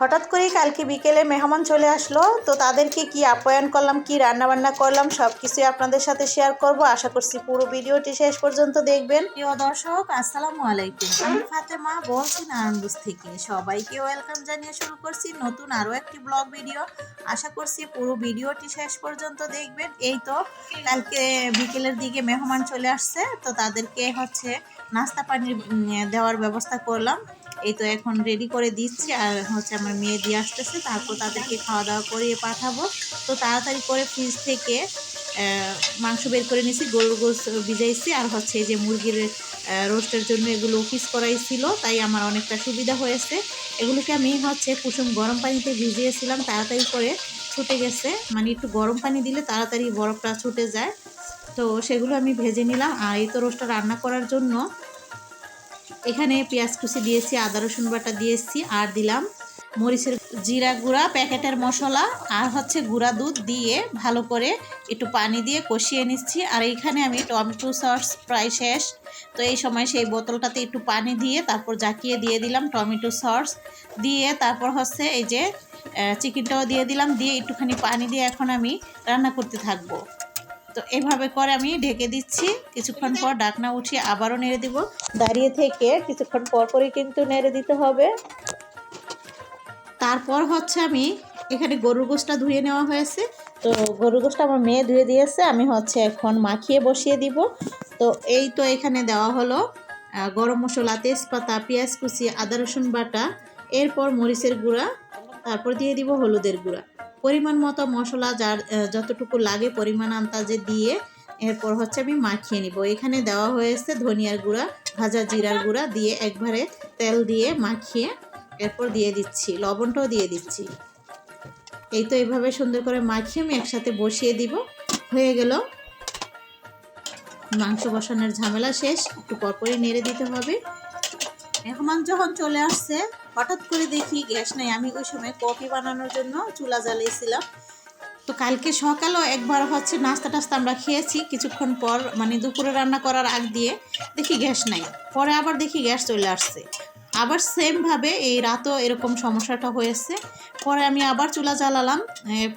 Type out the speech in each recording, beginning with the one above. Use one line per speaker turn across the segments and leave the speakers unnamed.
হঠাৎ করেই কালকে বিকেলে মেহমান চলে আসলো, তো তাদেরকে কি আপ্যায়ন করলাম, কি রান্না বান্না করলাম সব কিছুই আপনাদের সাথে শেয়ার করব। আশা করছি পুরো ভিডিওটি শেষ পর্যন্ত দেখবেন। প্রিয় দর্শক, আসসালামু আলাইকুম। আমি ফাতেমা, বলছি নারায়ণগঞ্জ থেকে। সবাইকে ওয়েলকাম জানিয়ে শুরু করছি নতুন আরও একটি ব্লগ ভিডিও আশা করছি পুরো ভিডিওটি শেষ পর্যন্ত দেখবেন। এই তো, কালকে বিকেলের দিকে মেহমান চলে আসছে, তো তাদেরকে হচ্ছে নাস্তা পানি দেওয়ার ব্যবস্থা করলাম। এই তো এখন রেডি করে দিচ্ছি আর হচ্ছে আমার মেয়ে দিয়ে আসতেছে, তারপর তাদেরকে খাওয়া দাওয়া করিয়ে পাঠাবো। তো তাড়াতাড়ি করে ফ্রিজ থেকে মাংস বের করে নিয়েছি, গরুর গোস ভিজাইছি আর হচ্ছে এই যে মুরগির রোস্টের জন্য এগুলো পিস করাইছিল তাই আমার অনেকটা সুবিধা হয়েছে। এগুলোকে আমি হচ্ছে কুসুম গরম পানিতে ভিজিয়েছিলাম, তাড়াতাড়ি করে ছুটে গেছে। মানে একটু গরম পানি দিলে তাড়াতাড়ি বরফটা ছুটে যায়। তো সেগুলো আমি ভেজে নিলাম আর এই তো রোস্টটা রান্না করার জন্য এখানে পেঁয়াজ কুচি দিয়েছি, আদা, রসুন বাটা দিয়েছি আর দিলাম মরিচের জিরা গুঁড়া, প্যাকেটের মশলা আর হচ্ছে গুঁড়া দুধ দিয়ে ভালো করে একটু পানি দিয়ে কষিয়ে নিচ্ছি। আর এইখানে আমি টমেটো সস প্রায় শেষ। তো এই সময় সেই বোতলটাতে একটু পানি দিয়ে তারপর জাকিয়ে দিয়ে দিলাম টমেটো সস দিয়ে। তারপর হচ্ছে এই যে চিকেনটাও দিয়ে দিলাম। দিয়ে একটুখানি পানি দিয়ে এখন আমি রান্না করতে থাকব। তো এভাবে করে আমি ঢেকে দিচ্ছি। কিছুক্ষণ পর ডাকনা উঠিয়ে আবারও নেড়ে দিব। দাঁড়িয়ে থেকে কিছুক্ষণ পর পরই কিন্তু নেড়ে দিতে হবে। তারপর হচ্ছে আমি এখানে গরুর গোশটা ধুয়ে নেওয়া হয়েছে। তো গরুর গোশটা আমার মেয়ে ধুয়ে দিয়েছে, আমি হচ্ছে এখন মাখিয়ে বসিয়ে দিব। তো এই তো এখানে দেওয়া হলো গরম মশলা, তেজপাতা, পেঁয়াজ কুচি, আদা রসুন বাটা, এরপর মরিচের গুঁড়া, তারপর দিয়ে দিব হলুদের গুঁড়া। পরিমাণ মতো মশলা যার যতটুকু লাগে পরিমাণ আন্দাজে দিয়ে এরপর হচ্ছে আমি মাখিয়ে নিব। এখানে দেওয়া হয়েছে ধনিয়ার গুঁড়া, ভাজা জিরার গুঁড়া দিয়ে একবারে তেল দিয়ে মাখিয়ে এরপর দিয়ে দিচ্ছি, লবণটাও দিয়ে দিচ্ছি। এই তো এইভাবে সুন্দর করে মাখিয়ে আমি একসাথে বসিয়ে দিব। হয়ে গেল। মাংস বসানোর ঝামেলা শেষ, একটু পরপরই নেড়ে দিতে হবে। মেহমান যখন চলে আসছে, হঠাৎ করে দেখি গ্যাস নেই। আমি ওই সময় কফি বানানোর জন্য চুলা জ্বালিয়েছিলাম। তো কালকে সকালেও একবার হচ্ছে নাস্তা টাস্তা আমরা খেয়েছি। কিছুক্ষণ পর মানে দুপুরে রান্না করার আগ দিয়ে দেখি গ্যাস নাই। পরে আবার দেখি গ্যাস চলে আসছে। আবার সেমভাবে এই রাতও এরকম সমস্যাটা হয়েছে। পরে আমি আবার চুলা জ্বালালাম।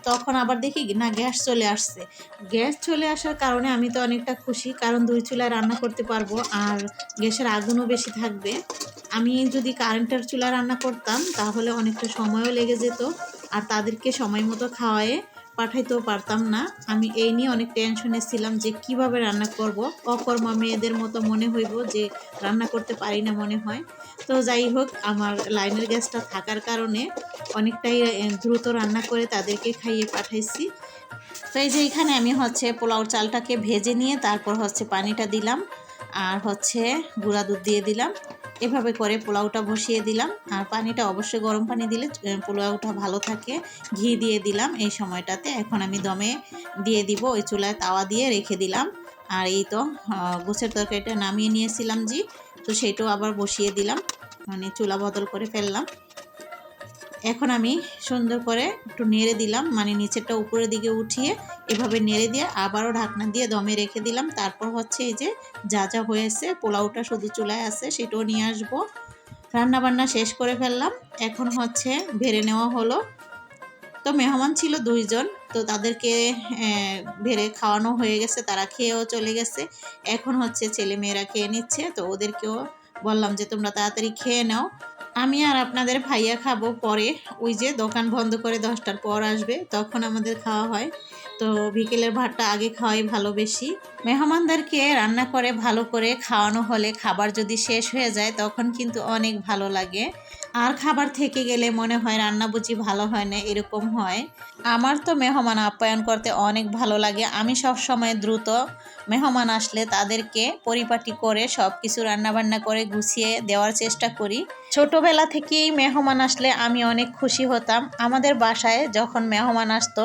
তখন আবার দেখি না, গ্যাস চলে আসছে। গ্যাস চলে আসার কারণে আমি তো অনেকটা খুশি, কারণ দুই চুলায় রান্না করতে পারব আর গ্যাসের আগুনও বেশি থাকবে। আমি যদি কারেন্টের চুলা রান্না করতাম, তাহলে অনেকটা সময়ও লেগে যেত। আর তাদেরকে সময় মতো খাওয়ায়ে পাঠাইতেও পারতাম না। আমি এই নিয়ে অনেক টেনশনে ছিলাম যে কীভাবে রান্না করব। অকর্মা মেয়েদের মতো মনে হইব যে রান্না করতে পারি না মনে হয়। তো যাই হোক, আমার লাইনের গ্যাসটা থাকার কারণে অনেকটাই দ্রুত রান্না করে তাদেরকে খাইয়ে পাঠাইছি। তো এই যে এখানে আমি হচ্ছে পোলাওর চালটাকে ভেজে নিয়ে তারপর হচ্ছে পানিটা দিলাম। আর হচ্ছে গুঁড়া দুধ দিয়ে দিলাম। এভাবে করে পোলাওটা বসিয়ে দিলাম। আর পানিটা অবশ্যই গরম পানি দিলে পোলাওটা ভালো থাকে। ঘি দিয়ে দিলাম এই সময়টাতে। এখন আমি দমে দিয়ে দিব, ওই চুলায় তাওয়া দিয়ে রেখে দিলাম। আর এই তো গোছের তরকারিটা নামিয়ে নিয়েছিলাম জি। তো সেটাও আবার বসিয়ে দিলাম। মানে চুলা বদল করে ফেললাম। এখন আমি সুন্দর করে একটু নেড়ে দিলাম মানে নিচেরটা উপরের দিকে উঠিয়ে এভাবে নেড়ে দিয়ে আবারও ঢাকনা দিয়ে দমে রেখে দিলাম। তারপর হচ্ছে এই যে যা যা হয়েছে, পোলাওটা শুধু চুলায় আছে সেটাও নিয়ে আসব। রান্না বান্না শেষ করে ফেললাম। এখন হচ্ছে ভেড়ে নেওয়া হলো। তো মেহমান ছিল দুইজন, তো তাদেরকে ভেড়ে খাওয়ানো হয়ে গেছে, তারা খেয়েও চলে গেছে। এখন হচ্ছে ছেলে মেয়েরা খেয়ে নিচ্ছে, তো ওদেরকেও বললাম যে তোমরা তাড়াতাড়ি খেয়ে নাও। আমি আর আপনাদের ভাইয়া খাব পরে। ওই যে দোকান বন্ধ করে দশটার পর আসবে, তখন আমাদের খাওয়া হয়। তো বিকেলের ভাতটা আগে খাওয়াই ভালো বেশি মেহমানদেরকে রান্না করে ভালো করে খাওয়ানো হলে খাবার যদি শেষ হয়ে যায় তখন কিন্তু অনেক ভালো লাগে। আর খাবার থেকে গেলে মনে হয় রান্না বুঝি ভালো হয় না, এরকম হয়। আমার তো মেহমান আপ্যায়ন করতে অনেক ভালো লাগে। আমি সব সময় দ্রুত মেহমান আসলে তাদেরকে পরিপাটি করে সব কিছু রান্নাবান্না করে গুছিয়ে দেওয়ার চেষ্টা করি। ছোটবেলা থেকেই মেহমান আসলে আমি অনেক খুশি হতাম। আমাদের বাসায় যখন মেহমান আসতো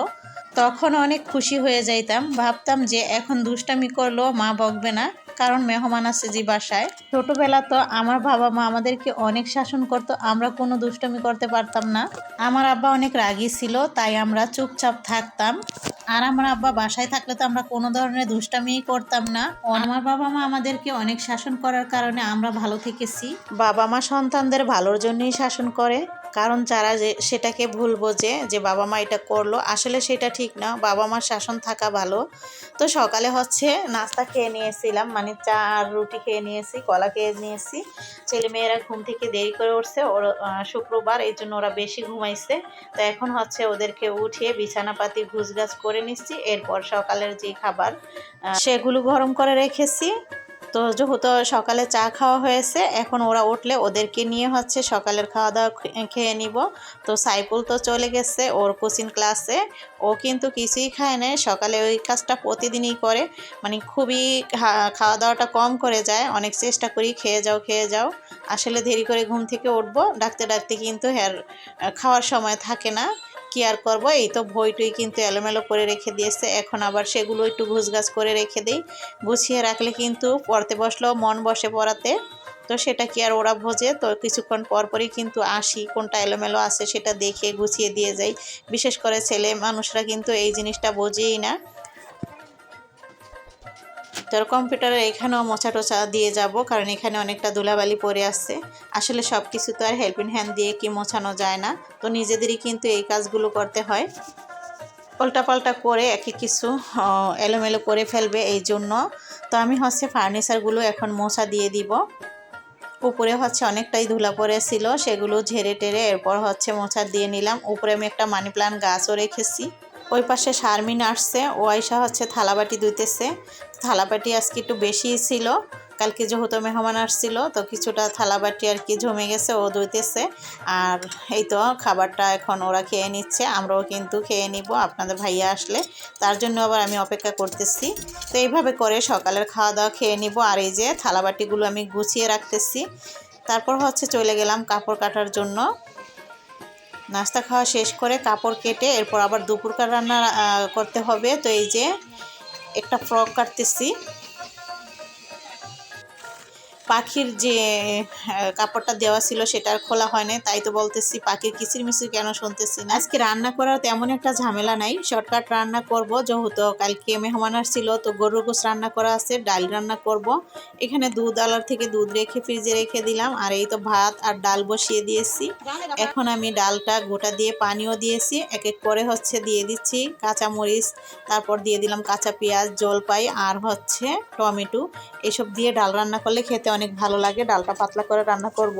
তখন অনেক খুশি হয়ে যাইতাম। ভাবতাম যে এখন দুষ্টামি করলেও মা বকবে না, কারণ মেহমান আছে যে বাসায়। ছোটবেলা তো আমার বাবা মা আমাদেরকে অনেক শাসন করতো, আমরা কোনো দুষ্টামি করতে পারতাম না। আমার আব্বা অনেক রাগী ছিল, তাই আমরা চুপচাপ থাকতাম। আর আমার আব্বা বাসায় থাকলে তো আমরা কোনো ধরনের দুষ্টামিই করতাম না। আমার বাবা মা আমাদেরকে অনেক শাসন করার কারণে আমরা ভালো থেকেছি। বাবা মা সন্তানদের ভালোর জন্যই শাসন করে। কারণ যারা যে সেটাকে ভুল বোঝে যে বাবা মা এটা করল, আসলে সেটা ঠিক না। বাবা মার শাসন থাকা ভালো। তো সকালে হচ্ছে নাস্তা খেয়ে নিয়েছিলাম মানে চা আর রুটি খেয়ে নিয়েছি, কলা খেয়ে নিয়েছি। ছেলে মেয়েরা ঘুম থেকে দেরি করে উঠছে, ওর শুক্রবার, এই জন্য ওরা বেশি ঘুমাইছে। তো এখন হচ্ছে ওদেরকে উঠিয়ে বিছানাপাতি ঘুষগাছ করে নিচ্ছি। এরপর সকালের যে খাবার সেগুলো গরম করে রেখেছি। তো যেহেতু সকালে চা খাওয়া হয়েছে, এখন ওরা উঠলে ওদেরকে নিয়ে হচ্ছে সকালের খাওয়া দাওয়া খেয়ে নিব। তো সাইকুল তো চলে গেছে ওর কোচিং ক্লাসে। ও কিন্তু কিছুই খায় না সকালে ওই কাজটা প্রতিদিনই করে। মানে খুবই খাওয়া দাওয়াটা কম করে যায়। অনেক চেষ্টা করি, খেয়ে যাও খেয়ে যাও। আসলে দেরি করে ঘুম থেকে উঠবো। ডাকতে ডাকতে কিন্তু হ্যার খাওয়ার সময় থাকে না। কি আর করব? এই তো বইটুই কিন্তু এলোমেলো করে রেখে দিয়েছে। এখন আবার সেগুলো একটু ঘুষগাছ করে রেখে দিই। গুছিয়ে রাখলে কিন্তু পড়তে বসলেও মন বসে পড়াতে। তো সেটা কি আর ওরা বোঝে? তো কিছুক্ষণ পরপরই কিন্তু আসি, কোনটা এলোমেলো আছে সেটা দেখে গুছিয়ে দিয়ে যাই। বিশেষ করে ছেলে মানুষরা কিন্তু এই জিনিসটা বোঝেই না। তোর কম্পিউটারে এখানেও মোছা টোচা দিয়ে যাব, কারণ এখানে অনেকটা ধুলাবালি পড়ে আসছে। আসলে সব কিছু তো আর হেল্পিং হ্যান্ড দিয়ে কি মোছানো যায় না। তো নিজেদেরই কিন্তু এই কাজগুলো করতে হয়। পাল্টা করে একই কিছু এলোমেলো করে ফেলবে এই জন্য। তো আমি হচ্ছে ফার্নিচারগুলো এখন মোছা দিয়ে দিব। উপরে হচ্ছে অনেকটাই ধুলা পড়েছিল সেগুলো ঝেড়ে টেরে এরপর হচ্ছে মোছা দিয়ে নিলাম। উপরে আমি একটা মানি প্লান্ট গাছও রেখেছি। ওই পাশে শারমিন আসছে, ও আইসা হচ্ছে থালাবাটি ধুইতেছে। থালাবাটি আজকে একটু বেশি ছিল, কালকে যেহেতু মেহমান আসছিল, তো কিছুটা থালাবাটি আর কি জমে গেছে, ও ধুইতেছে। আর এই তো খাবারটা এখন ওরা খেয়ে নিচ্ছে, আমরাও কিন্তু খেয়ে নিব, আপনাদের ভাইয়া আসলে। তার জন্য আবার আমি অপেক্ষা করতেছি। তো এইভাবে করে সকালের খাওয়া দাওয়া খেয়ে নিব, আর এই যে থালাবাটিগুলো আমি গুছিয়ে রাখতেছি। তারপর হচ্ছে চলে গেলাম কাপড় কাটার জন্য। নাস্তা খাওয়া শেষ করে কাপড় কেটে এরপর আবার দুপুরকার রান্না করতে হবে। তো এই যে একটা ফ্রক কাটতেছি। পাখির যে কাপড়টা দেওয়া ছিল সেটা আর খোলা হয় না তাই তো বলতেছি পাখির কিচির মিচির কেন শুনতেছি না। আজকে রান্না করার তেমন একটা ঝামেলা নাই, শর্টকাট রান্না করব, যেহেতু কালকে মেহমান আসছিল, তো গরুর গোস রান্না করা আছে, ডাল রান্না করব। এখানে দুধ, আলার থেকে দুধ রেখে ফ্রিজে রেখে দিলাম, আর এই তো ভাত আর ডাল বসিয়ে দিয়েছি। এখন আমি ডালটা গোটা দিয়ে পানিও দিয়েছি এক এক করে হচ্ছে দিয়ে দিচ্ছি কাঁচা মরিচ তারপর দিয়ে দিলাম কাঁচা পেঁয়াজ, জলপাই, আর হচ্ছে টমেটো। এসব দিয়ে ডাল রান্না করলে খেতে অনেক ভালো লাগে। ডালটা পাতলা করে রান্না করব।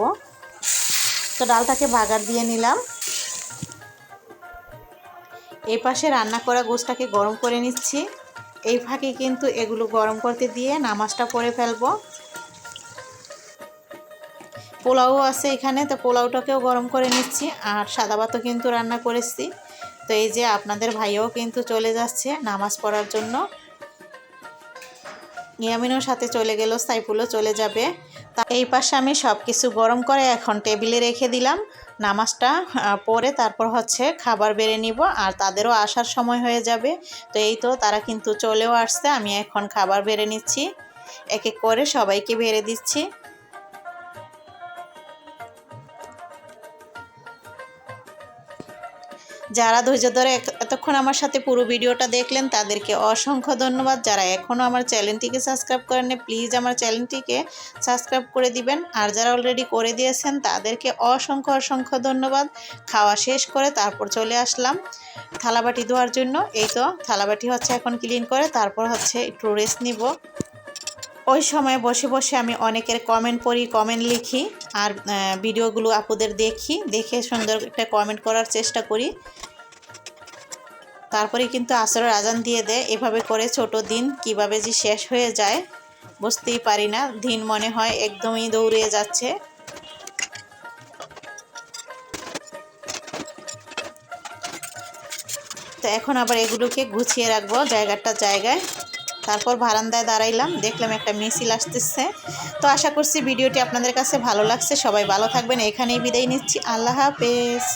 তো ডালটাকে বাগার দিয়ে নিলাম। এই পাশে রান্না করা গোশটাকে গরম করে নিচ্ছি। এই ফাঁকে কিন্তু এগুলো গরম করতে দিয়ে নামাজটা পড়ে ফেলব। পোলাও আছে এখানে, তো পোলাওটাকেও গরম করে নিচ্ছি। আর সাদা ভাতও কিন্তু রান্না করেছি। তো এই যে আপনাদের ভাইও কিন্তু চলে যাচ্ছে নামাজ পড়ার জন্য। ইয়ামিনের সাথে চলে গেল, সাইফুলও চলে যাবে। তা এই পাশে আমি সব কিছু গরম করে এখন টেবিলে রেখে দিলাম। নামাজটা পরে তারপর হচ্ছে খাবার বেড়ে নিব, আর তাদেরও আসার সময় হয়ে যাবে। তো এই তো তারা কিন্তু চলেও আসছে, আমি এখন খাবার বেড়ে নিচ্ছি। এক এক করে সবাইকে বেড়ে দিচ্ছি। যারা ধৈর্য ধরে এতক্ষণ আমার সাথে পুরো ভিডিওটা দেখলেন, তাদেরকে অসংখ্য ধন্যবাদ। যারা এখনও আমার চ্যানেলটিকে সাবস্ক্রাইব করেননি, প্লিজ আমার চ্যানেলটিকে সাবস্ক্রাইব করে দিবেন। আর যারা অলরেডি করে দিয়েছেন, তাদেরকে অসংখ্য অসংখ্য ধন্যবাদ। খাওয়া শেষ করে তারপর চলে আসলাম থালাবাটি ধোয়ার জন্য। এই তো, থালাবাটি হচ্ছে এখন ক্লিন করে, তারপর হচ্ছে একটু রেস্ট নিব। ওই সময় বসে বসে আমি অনেকের কমেন্ট পড়ি কমেন্ট লিখি, আর ভিডিওগুলো আপুদের দেখি, দেখে সুন্দর একটা কমেন্ট করার চেষ্টা করি। তারপরে কিন্তু আসরের আজান দিয়ে দেয়। এভাবে করে ছোট দিন কীভাবে যে শেষ হয়ে যায় বুঝতেই পারি না। দিন মনে হয় একদমই দৌড়িয়ে যাচ্ছে। তো এখন আবার এগুলোকে গুছিয়ে রাখব জায়গাটা জায়গায়। তারপর বারান্দায় দাঁড়াইলাম, দেখলাম একটা মিছিল আসতেছে। তো আশা করছি ভিডিওটি আপনাদের কাছে ভালো লাগছে। সবাই ভালো থাকবেন। এখানেই বিদায় নিচ্ছি। আল্লাহ হাফেজ।